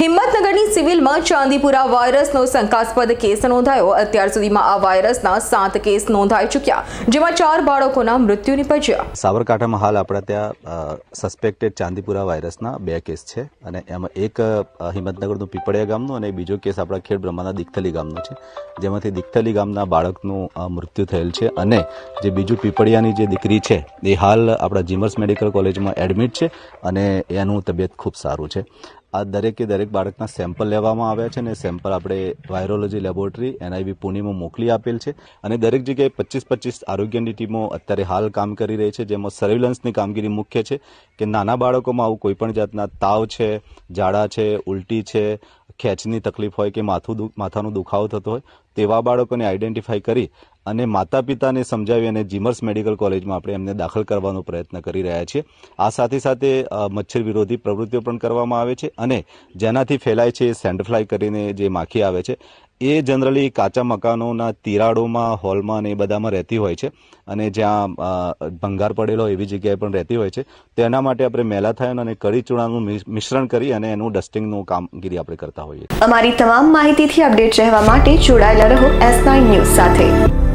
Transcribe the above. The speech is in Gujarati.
હિંમતનગરની સિવિલમાં ચાંદીપુરા વાયરસનો શંકાસ્પદ કેસ નોંધાયો. અત્યાર સુધીમાં આ વાયરસના સાત કેસ નોંધાઈ ચૂક્યા, જેમાં ચાર બાળકોના મૃત્યુ નિપજ્યા. સાબરકાંઠામાં હાલ આપણા ત્યાં સસ્પેક્ટેડ ચાંદીપુરા વાયરસના બે કેસ છે અને એમાં એક હિંમતનગરનું પીપળિયા ગામનું અને બીજો કેસ આપણા ખેડ બ્રહ્માના દિખથલી ગામનો છે. જેમાંથી દિખથલી ગામના બાળકનું મૃત્યુ થયેલ છે અને જે બીજું પીપળિયાની જે દીકરી છે, એ હાલ આપણા જીમર્સ મેડિકલ કોલેજમાં એડમિટ છે અને એનું તબિયત ખૂબ સારું છે. આ દરેકે દરેક બાળકના સેમ્પલ લેવામાં આવ્યા છે અને સેમ્પલ આપણે વાયરોલોજી લેબોરેટરી, એનઆઈવી પુણેમાં મોકલી આપેલ છે. અને દરેક જગ્યાએ પચીસ પચીસ આરોગ્યની ટીમો અત્યારે હાલ કામ કરી રહી છે, જેમાં સર્વેલન્સની કામગીરી મુખ્ય છે કે નાના બાળકોમાં આવું કોઈપણ જાતના તાવ છે, ઝાડા છે, ઉલટી છે, ખેંચની તકલીફ હોય કે માથું માથાનો દુખાવો થતો હોય તેવા બાળકોને આઈડેન્ટિફાઈ કરી અને માતા પિતાને સમજાવી અને જીમર્સ મેડિકલ કોલેજમાં આપણે એમને દાખલ કરવાનો પ્રયત્ન કરી રહ્યા છીએ. આ સાથે સાથે મચ્છર વિરોધી પ્રવૃત્તિઓ પણ કરવામાં આવે છે અને જેનાથી ફેલાય છે સેન્ડફ્લાય કરીને જે માખી આવે છે. એ જનરલી કાચા મકાનોના તિરાડોમાં, હોલમાં ને એ બધામાં રહેતી હોય છે. અને જ્યાં ભંગાર પડેલો એવી જગ્યાએ પણ રહેતી હોય છે. તેના માટે આપણે મેલાથાયન અને કરી ચૂણાનું મિશ્રણ કરી અને એનું ડસ્ટિંગનું કામગીરી આપણે કરતા હોઈએ અમારી તમામ માહિતીથી અપડેટ રહેવા માટે જોડાયેલા રહો એસ નાઇન ન્યૂઝ સાથે.